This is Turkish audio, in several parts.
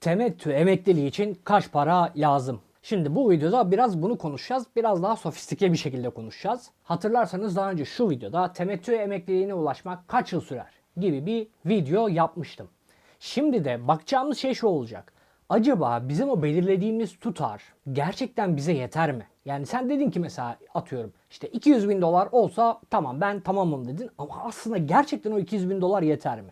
Temettü emekliliği için kaç para lazım? Şimdi bu videoda biraz bunu konuşacağız. Biraz daha sofistike bir şekilde konuşacağız. Hatırlarsanız daha önce şu videoda temettü emekliliğine ulaşmak kaç yıl sürer gibi bir video yapmıştım. Şimdi de bakacağımız şey şu olacak. Acaba bizim o belirlediğimiz tutar gerçekten bize yeter mi? Yani sen dedin ki mesela atıyorum işte 200 bin dolar olsa tamam ben tamamım dedin ama aslında gerçekten o 200 bin dolar yeter mi?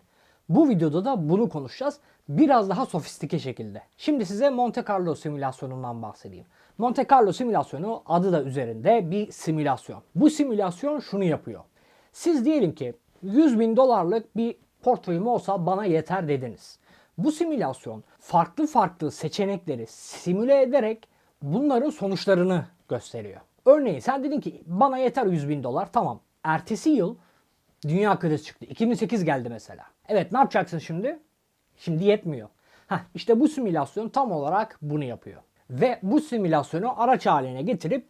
Bu videoda da bunu konuşacağız. Biraz daha sofistike şekilde. Şimdi size Monte Carlo simülasyonundan bahsedeyim. Monte Carlo simülasyonu adı da üzerinde bir simülasyon. Bu simülasyon şunu yapıyor. Siz diyelim ki 100 bin dolarlık bir portföyüm olsa bana yeter dediniz. Bu simülasyon farklı farklı seçenekleri simüle ederek bunların sonuçlarını gösteriyor. Örneğin sen dedin ki bana yeter 100 bin dolar tamam. Ertesi yıl dünya krizi çıktı. 2008 geldi mesela. Evet ne yapacaksın şimdi? Şimdi yetmiyor. Heh, işte bu simülasyon tam olarak bunu yapıyor. Ve bu simülasyonu araç haline getirip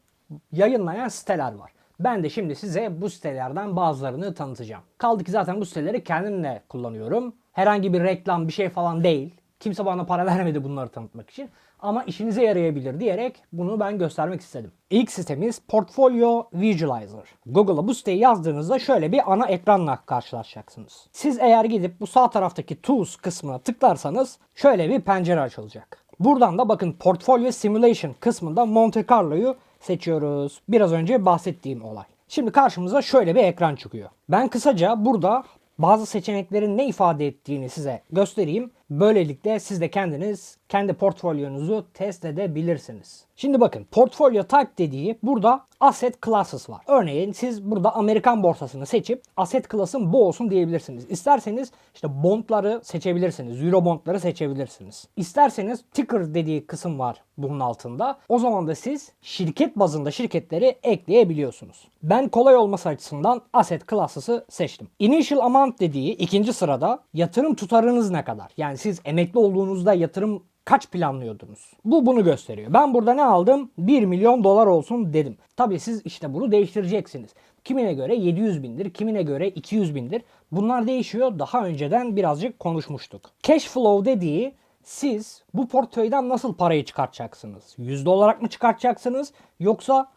yayınlayan siteler var. Ben de şimdi size bu sitelerden bazılarını tanıtacağım. Kaldı ki zaten bu siteleri kendim de kullanıyorum. Herhangi bir reklam bir şey falan değil. Kimse bana para vermedi bunları tanıtmak için. Ama işinize yarayabilir diyerek bunu ben göstermek istedim. İlk sitemiz Portfolio Visualizer. Google'a bu siteyi yazdığınızda şöyle bir ana ekranla karşılaşacaksınız. Siz eğer gidip bu sağ taraftaki Tools kısmına tıklarsanız şöyle bir pencere açılacak. Buradan da bakın Portfolio Simulation kısmında Monte Carlo'yu seçiyoruz. Biraz önce bahsettiğim olay. Şimdi karşımıza şöyle bir ekran çıkıyor. Ben kısaca burada bazı seçeneklerin ne ifade ettiğini size göstereyim. Böylelikle siz de kendiniz kendi portfolyonuzu test edebilirsiniz. Şimdi bakın portfolyo type dediği burada asset classes var. Örneğin siz burada Amerikan borsasını seçip asset class'ın bu olsun diyebilirsiniz. İsterseniz işte bondları seçebilirsiniz. Euro bondları seçebilirsiniz. İsterseniz ticker dediği kısım var bunun altında. O zaman da siz şirket bazında şirketleri ekleyebiliyorsunuz. Ben kolay olması açısından asset classes'ı seçtim. Initial amount dediği ikinci sırada yatırım tutarınız ne kadar? Yani siz emekli olduğunuzda yatırım kaç planlıyordunuz? Bu bunu gösteriyor. Ben burada ne aldım? 1 milyon dolar olsun dedim. Tabii siz işte bunu değiştireceksiniz. Kimine göre 700 bindir, kimine göre 200 bindir. Bunlar değişiyor. Daha önceden birazcık konuşmuştuk. Cash flow dediği siz bu portföyden nasıl parayı çıkartacaksınız? Yüzde olarak mı çıkartacaksınız yoksa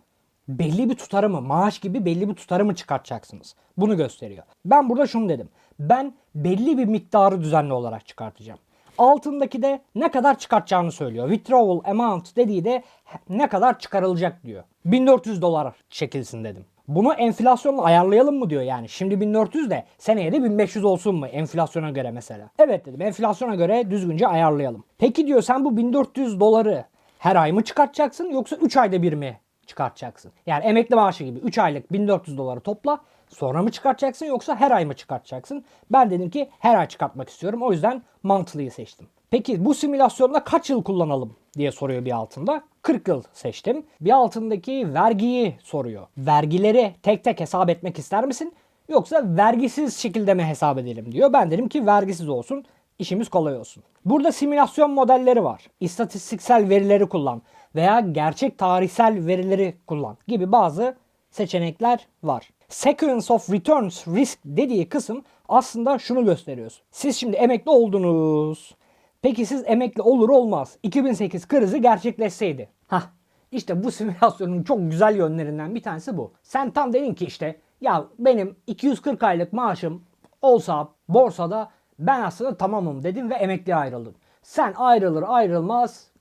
belli bir tutarı mı, maaş gibi belli bir tutarı mı çıkartacaksınız? Bunu gösteriyor. Ben burada şunu dedim. Ben belli bir miktarı düzenli olarak çıkartacağım. Altındaki de ne kadar çıkartacağını söylüyor. Withdrawal amount dediği de ne kadar çıkarılacak diyor. 1400 dolar çekilsin dedim. Bunu enflasyonla ayarlayalım mı diyor yani. Şimdi 1400 de seneye de 1500 olsun mu enflasyona göre mesela. Evet dedim enflasyona göre düzgünce ayarlayalım. Peki diyor sen bu 1400 doları her ay mı çıkartacaksın yoksa 3 ayda bir mi çıkartacaksın? Yani emekli maaşı gibi 3 aylık 1400 doları topla sonra mı çıkartacaksın yoksa her ay mı çıkartacaksın? Ben dedim ki her ay çıkartmak istiyorum. O yüzden monthly'yi seçtim. Peki bu simülasyonda kaç yıl kullanalım diye soruyor bir altında. 40 yıl seçtim. Bir altındaki vergiyi soruyor. Vergileri tek tek hesap etmek ister misin? Yoksa vergisiz şekilde mi hesap edelim diyor. Ben dedim ki vergisiz olsun. işimiz kolay olsun. Burada simülasyon modelleri var. İstatistiksel verileri kullan veya gerçek tarihsel verileri kullan gibi bazı seçenekler var. Sequence of Returns Risk dediği kısım aslında şunu gösteriyor. Siz şimdi emekli oldunuz. Peki siz emekli olur olmaz 2008 krizi gerçekleşseydi. Hah işte bu simülasyonun çok güzel yönlerinden bir tanesi bu. Sen tam dedin ki işte ya benim 240 aylık maaşım olsa borsada ben aslında tamamım dedim ve emekliye ayrıldım. Sen ayrılır ayrılmaz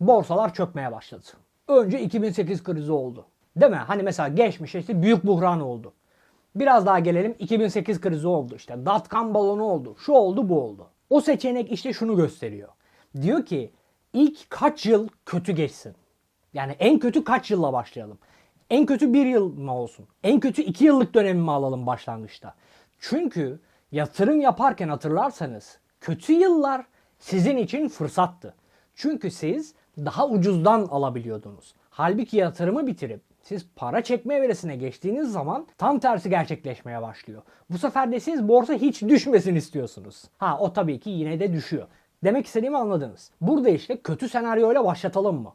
borsalar çökmeye başladı. Önce 2008 krizi oldu. Değil mi? Hani mesela geçmişte işte büyük buhran oldu. Biraz daha gelelim 2008 krizi oldu işte. Dotcom balonu oldu. Şu oldu bu oldu. O seçenek işte şunu gösteriyor. Diyor ki ilk kaç yıl kötü geçsin? Yani en kötü kaç yılla başlayalım? En kötü bir yıl mı olsun? En kötü iki yıllık dönemi mi alalım başlangıçta? Çünkü yatırım yaparken hatırlarsanız kötü yıllar sizin için fırsattı. Çünkü siz daha ucuzdan alabiliyordunuz. Halbuki yatırımı bitirip siz para çekme evresine geçtiğiniz zaman tam tersi gerçekleşmeye başlıyor. Bu sefer de siz borsa hiç düşmesin istiyorsunuz. Ha o tabii ki yine de düşüyor. Demek istediğimi anladınız. Burada işte kötü senaryoyla başlatalım mı?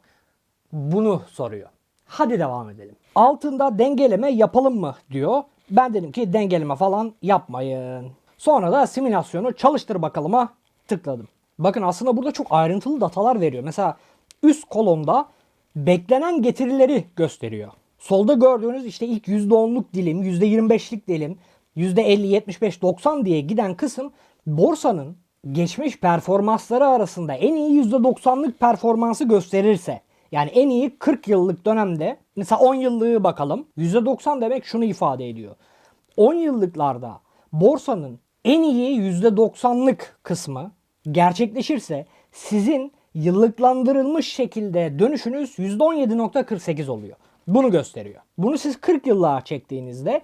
Bunu soruyor. Hadi devam edelim. Altında dengeleme yapalım mı diyor. Ben dedim ki dengeleme falan yapmayın. Sonra da simülasyonu çalıştır bakalıma tıkladım. Bakın aslında burada çok ayrıntılı datalar veriyor. Mesela üst kolonda beklenen getirileri gösteriyor. Solda gördüğünüz işte ilk %10'luk dilim, %25'lik dilim, %50, 75, 90 diye giden kısım borsanın geçmiş performansları arasında en iyi %90'lık performansı gösterirse yani en iyi 40 yıllık dönemde mesela 10 yıllığı bakalım. %90 demek şunu ifade ediyor. 10 yıllıklarda borsanın en iyi %90'lık kısmı gerçekleşirse sizin yıllıklandırılmış şekilde dönüşünüz %17.48 oluyor. Bunu gösteriyor. Bunu siz 40 yıllığa çektiğinizde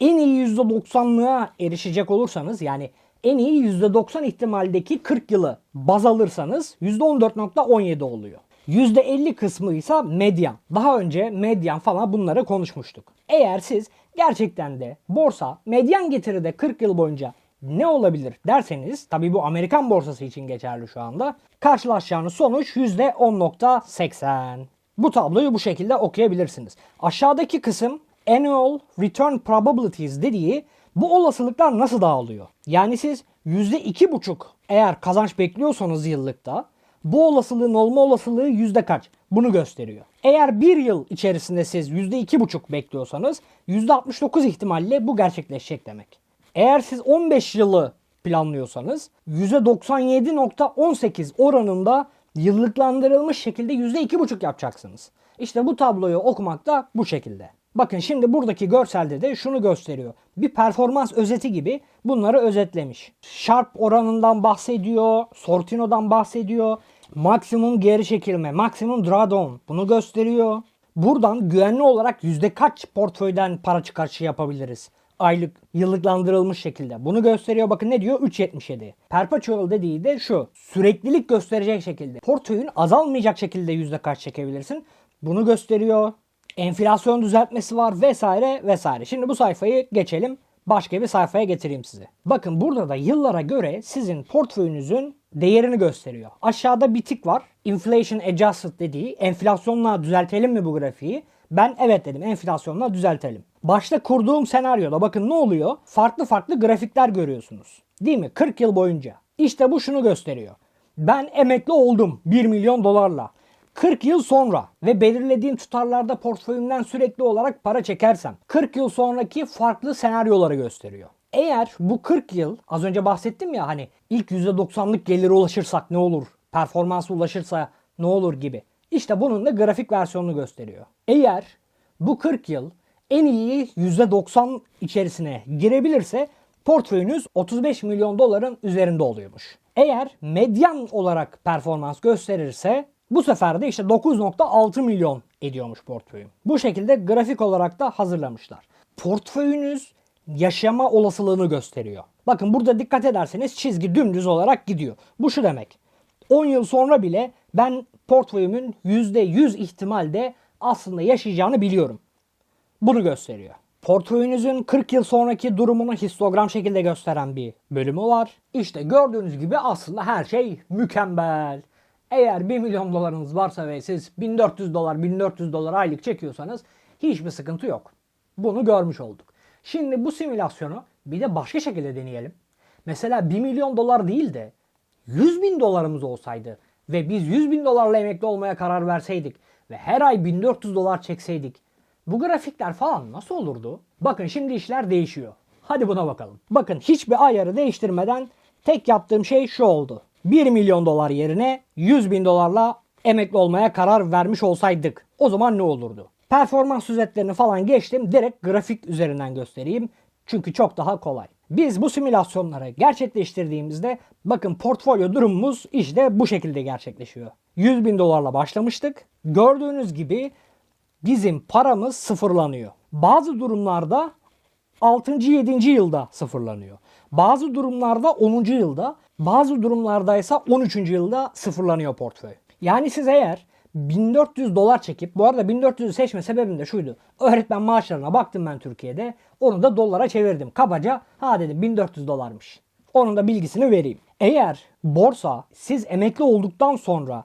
en iyi %90'lığa erişecek olursanız yani en iyi %90 ihtimaldeki 40 yılı baz alırsanız %14.17 oluyor. %50 kısmı ise medyan. Daha önce medyan falan bunları konuşmuştuk. Eğer siz gerçekten de borsa medyan getiride 40 yıl boyunca ne olabilir derseniz tabii bu Amerikan borsası için geçerli şu anda. Karşılaşacağınız sonuç %10.80. Bu tabloyu bu şekilde okuyabilirsiniz. Aşağıdaki kısım annual return probabilities dediği bu olasılıklar nasıl dağılıyor? Yani siz %2,5 eğer kazanç bekliyorsanız yıllıkta bu olasılığın olma olasılığı yüzde kaç? Bunu gösteriyor. Eğer bir yıl içerisinde siz %2,5 bekliyorsanız %69 ihtimalle bu gerçekleşecek demek. Eğer siz 15 yılı planlıyorsanız %97.18 oranında yıllıklandırılmış şekilde %2,5 yapacaksınız. İşte bu tabloyu okumak da bu şekilde. Bakın şimdi buradaki görselde de şunu gösteriyor. Bir performans özeti gibi bunları özetlemiş. Sharp oranından bahsediyor, Sortino'dan bahsediyor. Maksimum geri çekilme, maksimum drawdown bunu gösteriyor. Buradan güvenli olarak yüzde kaç portföyden para çıkarışı yapabiliriz? Aylık, yıllıklandırılmış şekilde. Bunu gösteriyor. Bakın ne diyor? 3.77. Perpetual dediği de şu. Süreklilik gösterecek şekilde. Portföyün azalmayacak şekilde yüzde kaç çekebilirsin? Bunu gösteriyor enflasyon düzeltmesi var vesaire vesaire. Şimdi bu sayfayı geçelim. Başka bir sayfaya getireyim sizi. Bakın burada da yıllara göre sizin portföyünüzün değerini gösteriyor. Aşağıda bir tik var. Inflation adjusted dediği enflasyonla düzeltelim mi bu grafiği? Ben evet dedim enflasyonla düzeltelim. Başta kurduğum senaryoda bakın ne oluyor? Farklı farklı grafikler görüyorsunuz. Değil mi? 40 yıl boyunca. İşte bu şunu gösteriyor. Ben emekli oldum 1 milyon dolarla. 40 yıl sonra ve belirlediğim tutarlarda portföyümden sürekli olarak para çekersem 40 yıl sonraki farklı senaryoları gösteriyor. Eğer bu 40 yıl az önce bahsettim ya hani ilk %90'lık gelire ulaşırsak ne olur? Performansa ulaşırsa ne olur gibi. İşte bunun da grafik versiyonunu gösteriyor. Eğer bu 40 yıl en iyi %90 içerisine girebilirse portföyünüz 35 milyon doların üzerinde oluyormuş. Eğer medyan olarak performans gösterirse bu sefer de işte 9.6 milyon ediyormuş portföyüm. Bu şekilde grafik olarak da hazırlamışlar. Portföyünüz yaşama olasılığını gösteriyor. Bakın burada dikkat ederseniz çizgi dümdüz olarak gidiyor. Bu şu demek. 10 yıl sonra bile ben portföyümün %100 ihtimalde aslında yaşayacağını biliyorum. Bunu gösteriyor. Portföyünüzün 40 yıl sonraki durumunu histogram şekilde gösteren bir bölümü var. İşte gördüğünüz gibi aslında her şey mükemmel. Eğer 1 milyon dolarınız varsa ve siz 1400 dolar 1400 dolar aylık çekiyorsanız hiçbir sıkıntı yok. Bunu görmüş olduk. Şimdi bu simülasyonu bir de başka şekilde deneyelim. Mesela 1 milyon dolar değil de 100 bin dolarımız olsaydı ve biz 100 bin dolarla emekli olmaya karar verseydik ve her ay 1400 dolar çekseydik bu grafikler falan nasıl olurdu? Bakın şimdi işler değişiyor. Hadi buna bakalım. Bakın hiçbir ayarı değiştirmeden tek yaptığım şey şu oldu. 1 milyon dolar yerine 100 bin dolarla emekli olmaya karar vermiş olsaydık o zaman ne olurdu? Performans özetlerini falan geçtim. Direkt grafik üzerinden göstereyim. Çünkü çok daha kolay. Biz bu simülasyonları gerçekleştirdiğimizde bakın portfolyo durumumuz işte bu şekilde gerçekleşiyor. 100 bin dolarla başlamıştık. Gördüğünüz gibi bizim paramız sıfırlanıyor. Bazı durumlarda 6. 7. yılda sıfırlanıyor. Bazı durumlarda 10. yılda, bazı durumlarda ise 13. yılda sıfırlanıyor portföy. Yani siz eğer 1400 dolar çekip bu arada 1400'ü seçme sebebim de şuydu. Öğretmen maaşlarına baktım ben Türkiye'de. Onu da dolara çevirdim. Kabaca ha dedim 1400 dolarmış. Onun da bilgisini vereyim. Eğer borsa siz emekli olduktan sonra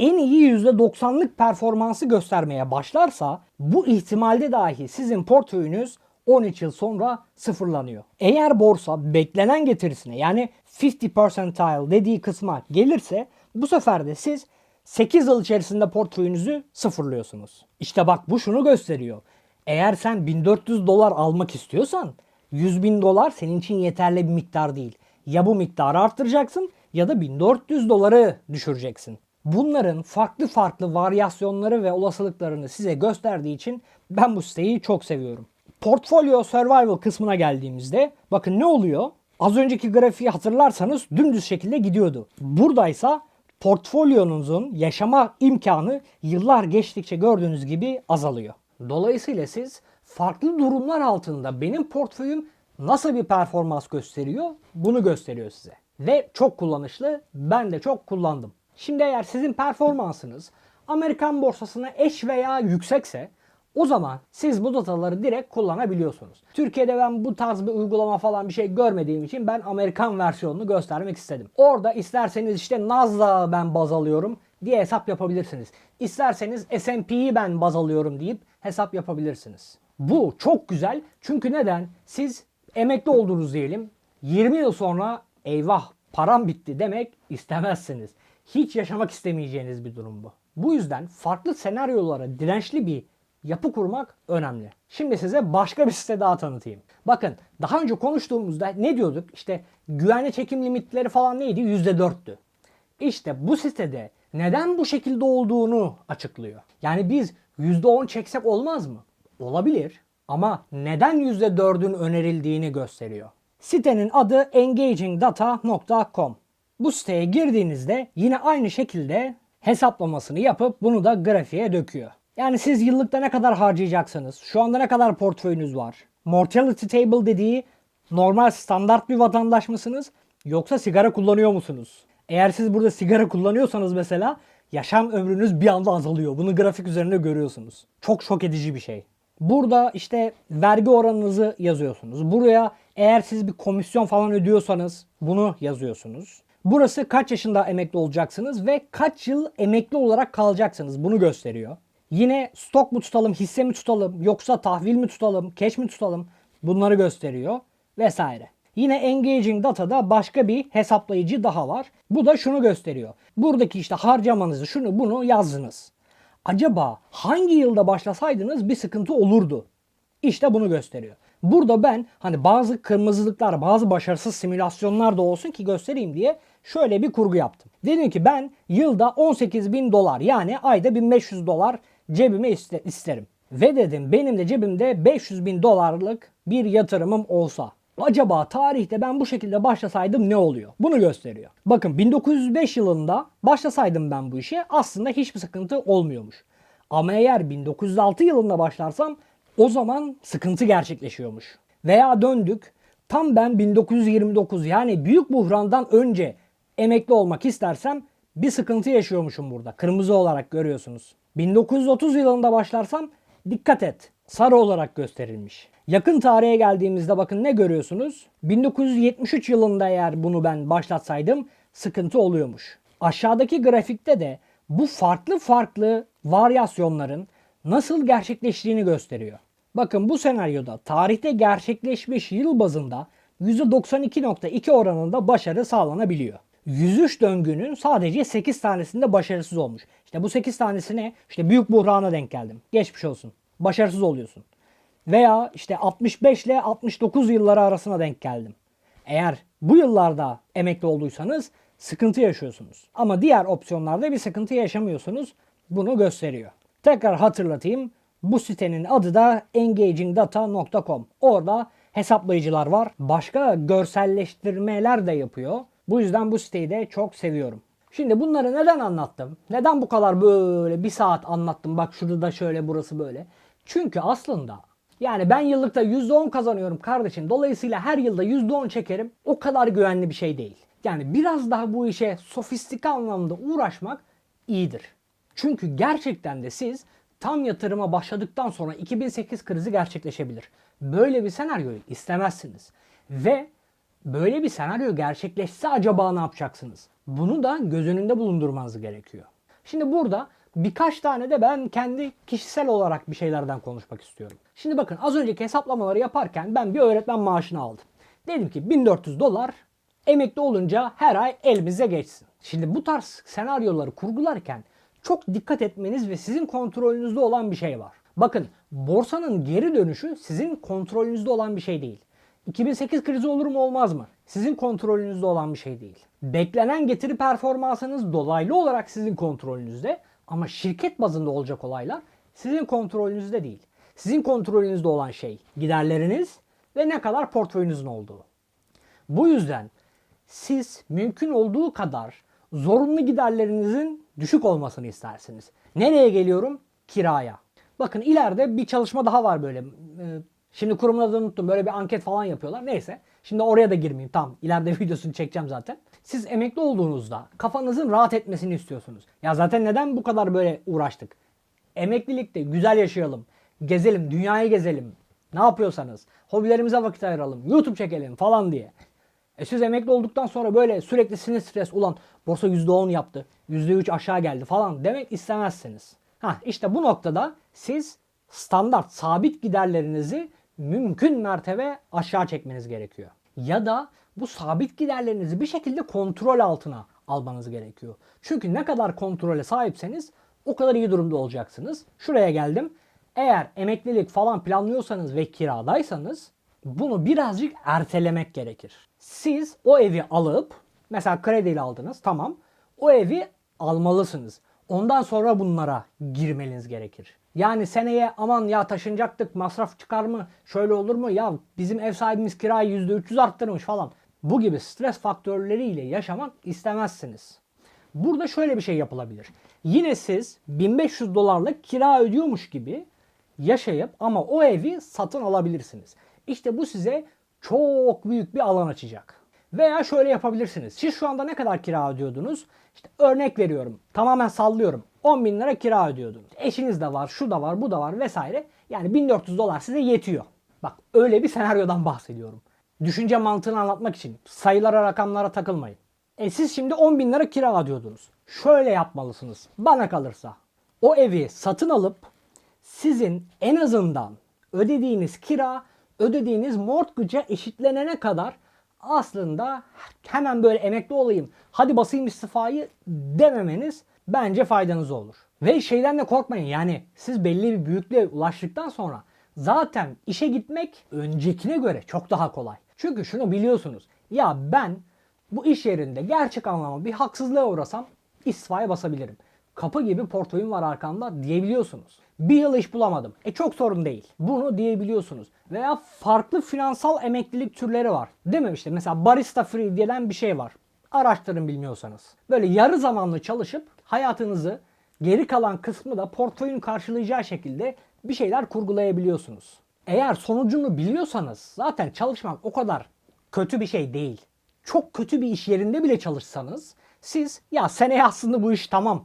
en iyi %90'lık performansı göstermeye başlarsa bu ihtimalde dahi sizin portföyünüz 13 yıl sonra sıfırlanıyor. Eğer borsa beklenen getirisine yani 50 percentile dediği kısma gelirse bu sefer de siz 8 yıl içerisinde portföyünüzü sıfırlıyorsunuz. İşte bak bu şunu gösteriyor. Eğer sen 1400 dolar almak istiyorsan 100 bin dolar senin için yeterli bir miktar değil. Ya bu miktarı arttıracaksın ya da 1400 doları düşüreceksin. Bunların farklı farklı varyasyonları ve olasılıklarını size gösterdiği için ben bu siteyi çok seviyorum. Portfolio Survival kısmına geldiğimizde bakın ne oluyor? Az önceki grafiği hatırlarsanız dümdüz şekilde gidiyordu. Buradaysa portfolyonuzun yaşama imkanı yıllar geçtikçe gördüğünüz gibi azalıyor. Dolayısıyla siz farklı durumlar altında benim portföyüm nasıl bir performans gösteriyor bunu gösteriyor size. Ve çok kullanışlı ben de çok kullandım. Şimdi eğer sizin performansınız Amerikan borsasına eş veya yüksekse o zaman siz bu dataları direkt kullanabiliyorsunuz. Türkiye'de ben bu tarz bir uygulama falan bir şey görmediğim için ben Amerikan versiyonunu göstermek istedim. Orada isterseniz işte Nasdaq'ı ben baz alıyorum diye hesap yapabilirsiniz. İsterseniz S&P'yi ben baz alıyorum deyip hesap yapabilirsiniz. Bu çok güzel çünkü neden? Siz emekli oldunuz diyelim. 20 yıl sonra eyvah param bitti demek istemezsiniz. Hiç yaşamak istemeyeceğiniz bir durum bu. Bu yüzden farklı senaryolara dirençli bir yapı kurmak önemli. Şimdi size başka bir site daha tanıtayım. Bakın daha önce konuştuğumuzda ne diyorduk? İşte güvenli çekim limitleri falan neydi? %4'tü. İşte bu sitede neden bu şekilde olduğunu açıklıyor. Yani biz %10 çeksek olmaz mı? Olabilir. Ama neden %4'ün önerildiğini gösteriyor. Sitenin adı engagingdata.com. Bu siteye girdiğinizde yine aynı şekilde hesaplamasını yapıp bunu da grafiğe döküyor. Yani siz yıllıkta ne kadar harcayacaksınız? Şu anda ne kadar portföyünüz var? Mortality table dediği normal standart bir vatandaş mısınız? Yoksa sigara kullanıyor musunuz? Eğer siz burada sigara kullanıyorsanız mesela yaşam ömrünüz bir anda azalıyor. Bunu grafik üzerinde görüyorsunuz. Çok şok edici bir şey. Burada işte vergi oranınızı yazıyorsunuz. Buraya eğer siz bir komisyon falan ödüyorsanız bunu yazıyorsunuz. Burası kaç yaşında emekli olacaksınız ve kaç yıl emekli olarak kalacaksınız bunu gösteriyor. Yine stok mu tutalım, hisse mi tutalım, yoksa tahvil mi tutalım, cash mi tutalım bunları gösteriyor vesaire. Yine Engaging Data'da başka bir hesaplayıcı daha var. Bu da şunu gösteriyor. Buradaki işte harcamanızı şunu bunu yazdınız. Acaba hangi yılda başlasaydınız bir sıkıntı olurdu? İşte bunu gösteriyor. Burada ben hani bazı kırmızılıklar, bazı başarısız simülasyonlar da olsun ki göstereyim diye şöyle bir kurgu yaptım. Dedim ki ben yılda 18 bin dolar yani ayda 1500 dolar cebime iste- isterim. Ve dedim benim de cebimde 500 bin dolarlık bir yatırımım olsa. Acaba tarihte ben bu şekilde başlasaydım ne oluyor? Bunu gösteriyor. Bakın 1905 yılında başlasaydım ben bu işe aslında hiçbir sıkıntı olmuyormuş. Ama eğer 1906 yılında başlarsam o zaman sıkıntı gerçekleşiyormuş. Veya döndük tam ben 1929 yani büyük buhrandan önce emekli olmak istersem bir sıkıntı yaşıyormuşum burada. Kırmızı olarak görüyorsunuz. 1930 yılında başlarsam dikkat et sarı olarak gösterilmiş. Yakın tarihe geldiğimizde bakın ne görüyorsunuz? 1973 yılında eğer bunu ben başlatsaydım sıkıntı oluyormuş. Aşağıdaki grafikte de bu farklı farklı varyasyonların nasıl gerçekleştiğini gösteriyor. Bakın bu senaryoda tarihte gerçekleşmiş yıl bazında %92.2 oranında başarı sağlanabiliyor. 103 döngünün sadece 8 tanesinde başarısız olmuş. İşte bu 8 tanesine işte büyük buhrana denk geldim. Geçmiş olsun. Başarısız oluyorsun. Veya işte 65 ile 69 yılları arasına denk geldim. Eğer bu yıllarda emekli olduysanız sıkıntı yaşıyorsunuz. Ama diğer opsiyonlarda bir sıkıntı yaşamıyorsunuz. Bunu gösteriyor. Tekrar hatırlatayım. Bu sitenin adı da engagingdata.com. Orada hesaplayıcılar var. Başka görselleştirmeler de yapıyor. Bu yüzden bu siteyi de çok seviyorum. Şimdi bunları neden anlattım? Neden bu kadar böyle bir saat anlattım? Bak şurada da şöyle burası böyle. Çünkü aslında yani ben yıllıkta %10 kazanıyorum kardeşim. Dolayısıyla her yılda %10 çekerim. O kadar güvenli bir şey değil. Yani biraz daha bu işe sofistike anlamda uğraşmak iyidir. Çünkü gerçekten de siz tam yatırıma başladıktan sonra 2008 krizi gerçekleşebilir. Böyle bir senaryoyu istemezsiniz. Ve böyle bir senaryo gerçekleşse acaba ne yapacaksınız? Bunu da göz önünde bulundurmanız gerekiyor. Şimdi burada Birkaç tane de ben kendi kişisel olarak bir şeylerden konuşmak istiyorum. Şimdi bakın az önceki hesaplamaları yaparken ben bir öğretmen maaşını aldım. Dedim ki 1400 dolar emekli olunca her ay elimize geçsin. Şimdi bu tarz senaryoları kurgularken çok dikkat etmeniz ve sizin kontrolünüzde olan bir şey var. Bakın borsanın geri dönüşü sizin kontrolünüzde olan bir şey değil. 2008 krizi olur mu olmaz mı? Sizin kontrolünüzde olan bir şey değil. Beklenen getiri performansınız dolaylı olarak sizin kontrolünüzde ama şirket bazında olacak olaylar sizin kontrolünüzde değil. Sizin kontrolünüzde olan şey giderleriniz ve ne kadar portföyünüzün olduğu. Bu yüzden siz mümkün olduğu kadar zorunlu giderlerinizin düşük olmasını istersiniz. Nereye geliyorum? Kiraya. Bakın ileride bir çalışma daha var böyle. Ee, Şimdi kurumun adını unuttum. Böyle bir anket falan yapıyorlar. Neyse. Şimdi oraya da girmeyeyim. Tamam. İleride videosunu çekeceğim zaten. Siz emekli olduğunuzda kafanızın rahat etmesini istiyorsunuz. Ya zaten neden bu kadar böyle uğraştık? Emeklilikte güzel yaşayalım. Gezelim. Dünyayı gezelim. Ne yapıyorsanız. Hobilerimize vakit ayıralım. YouTube çekelim falan diye. E siz emekli olduktan sonra böyle sürekli sinir stres ulan borsa %10 yaptı. %3 aşağı geldi falan demek istemezsiniz. Ha işte bu noktada siz standart sabit giderlerinizi mümkün mertebe aşağı çekmeniz gerekiyor. Ya da bu sabit giderlerinizi bir şekilde kontrol altına almanız gerekiyor. Çünkü ne kadar kontrole sahipseniz o kadar iyi durumda olacaksınız. Şuraya geldim. Eğer emeklilik falan planlıyorsanız ve kiradaysanız bunu birazcık ertelemek gerekir. Siz o evi alıp mesela krediyle aldınız tamam. O evi almalısınız. Ondan sonra bunlara girmeniz gerekir. Yani seneye aman ya taşınacaktık masraf çıkar mı şöyle olur mu ya bizim ev sahibimiz kirayı %300 arttırmış falan. Bu gibi stres faktörleriyle yaşamak istemezsiniz. Burada şöyle bir şey yapılabilir. Yine siz 1500 dolarlık kira ödüyormuş gibi yaşayıp ama o evi satın alabilirsiniz. İşte bu size çok büyük bir alan açacak. Veya şöyle yapabilirsiniz. Siz şu anda ne kadar kira ödüyordunuz? İşte örnek veriyorum. Tamamen sallıyorum. 10 bin lira kira ödüyordunuz. Eşiniz de var, şu da var, bu da var vesaire. Yani 1400 dolar size yetiyor. Bak öyle bir senaryodan bahsediyorum. Düşünce mantığını anlatmak için sayılara rakamlara takılmayın. E siz şimdi 10 bin lira kira ödüyordunuz. Şöyle yapmalısınız. Bana kalırsa. O evi satın alıp sizin en azından ödediğiniz kira ödediğiniz mortgage'a eşitlenene kadar aslında hemen böyle emekli olayım hadi basayım istifayı dememeniz bence faydanız olur. Ve şeyden de korkmayın yani siz belli bir büyüklüğe ulaştıktan sonra zaten işe gitmek öncekine göre çok daha kolay. Çünkü şunu biliyorsunuz ya ben bu iş yerinde gerçek anlamda bir haksızlığa uğrasam istifaya basabilirim. Kapı gibi portföyüm var arkamda diyebiliyorsunuz. Bir yıl iş bulamadım. E çok sorun değil. Bunu diyebiliyorsunuz. Veya farklı finansal emeklilik türleri var. Değil mi işte mesela barista free denen bir şey var. Araştırın bilmiyorsanız. Böyle yarı zamanlı çalışıp hayatınızı geri kalan kısmı da portföyün karşılayacağı şekilde bir şeyler kurgulayabiliyorsunuz. Eğer sonucunu biliyorsanız zaten çalışmak o kadar kötü bir şey değil. Çok kötü bir iş yerinde bile çalışsanız siz ya seneye aslında bu iş tamam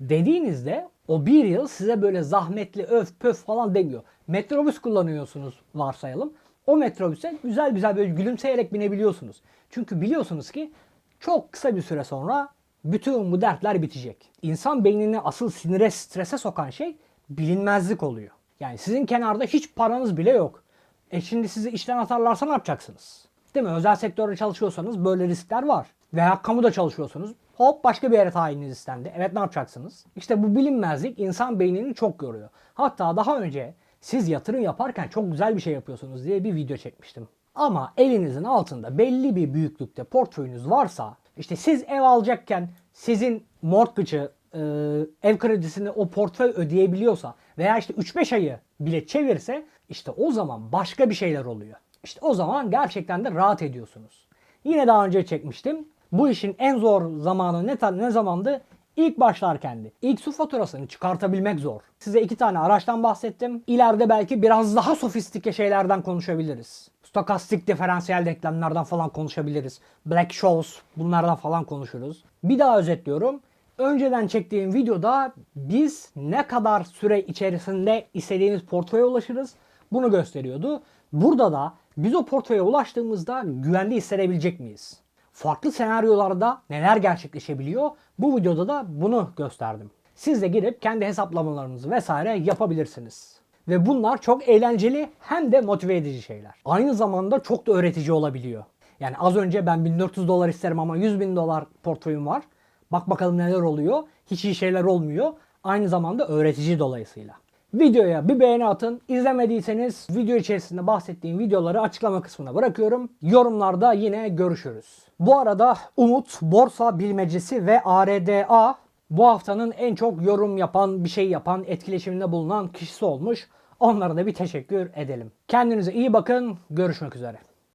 dediğinizde o bir yıl size böyle zahmetli öf pöf falan demiyor. Metrobüs kullanıyorsunuz varsayalım. O metrobüse güzel güzel böyle gülümseyerek binebiliyorsunuz. Çünkü biliyorsunuz ki çok kısa bir süre sonra bütün bu dertler bitecek. İnsan beynini asıl sinire, strese sokan şey bilinmezlik oluyor. Yani sizin kenarda hiç paranız bile yok. E şimdi sizi işten atarlarsa ne yapacaksınız? Değil mi? Özel sektörde çalışıyorsanız böyle riskler var. Veya kamuda çalışıyorsanız hop başka bir yere tayininiz istendi. Evet ne yapacaksınız? İşte bu bilinmezlik insan beynini çok yoruyor. Hatta daha önce siz yatırım yaparken çok güzel bir şey yapıyorsunuz diye bir video çekmiştim. Ama elinizin altında belli bir büyüklükte portföyünüz varsa işte siz ev alacakken sizin mortgage'ı e, ev kredisini o portföy ödeyebiliyorsa veya işte 3-5 ayı bile çevirse işte o zaman başka bir şeyler oluyor. İşte o zaman gerçekten de rahat ediyorsunuz. Yine daha önce çekmiştim. Bu işin en zor zamanı ne, ne zamandı? İlk başlarkendi. İlk su faturasını çıkartabilmek zor. Size iki tane araçtan bahsettim. İleride belki biraz daha sofistike şeylerden konuşabiliriz. Stokastik diferansiyel denklemlerden falan konuşabiliriz. Black Shows bunlardan falan konuşuruz. Bir daha özetliyorum. Önceden çektiğim videoda biz ne kadar süre içerisinde istediğimiz portföye ulaşırız bunu gösteriyordu. Burada da biz o portföye ulaştığımızda güvende hissedebilecek miyiz? Farklı senaryolarda neler gerçekleşebiliyor? Bu videoda da bunu gösterdim. Siz de girip kendi hesaplamalarınızı vesaire yapabilirsiniz. Ve bunlar çok eğlenceli hem de motive edici şeyler. Aynı zamanda çok da öğretici olabiliyor. Yani az önce ben 1400 dolar isterim ama 100 bin dolar portföyüm var. Bak bakalım neler oluyor. Hiç iyi şeyler olmuyor. Aynı zamanda öğretici dolayısıyla. Videoya bir beğeni atın. İzlemediyseniz video içerisinde bahsettiğim videoları açıklama kısmına bırakıyorum. Yorumlarda yine görüşürüz. Bu arada Umut, Borsa Bilmecesi ve ARDA bu haftanın en çok yorum yapan, bir şey yapan, etkileşiminde bulunan kişisi olmuş. Onlara da bir teşekkür edelim. Kendinize iyi bakın. Görüşmek üzere.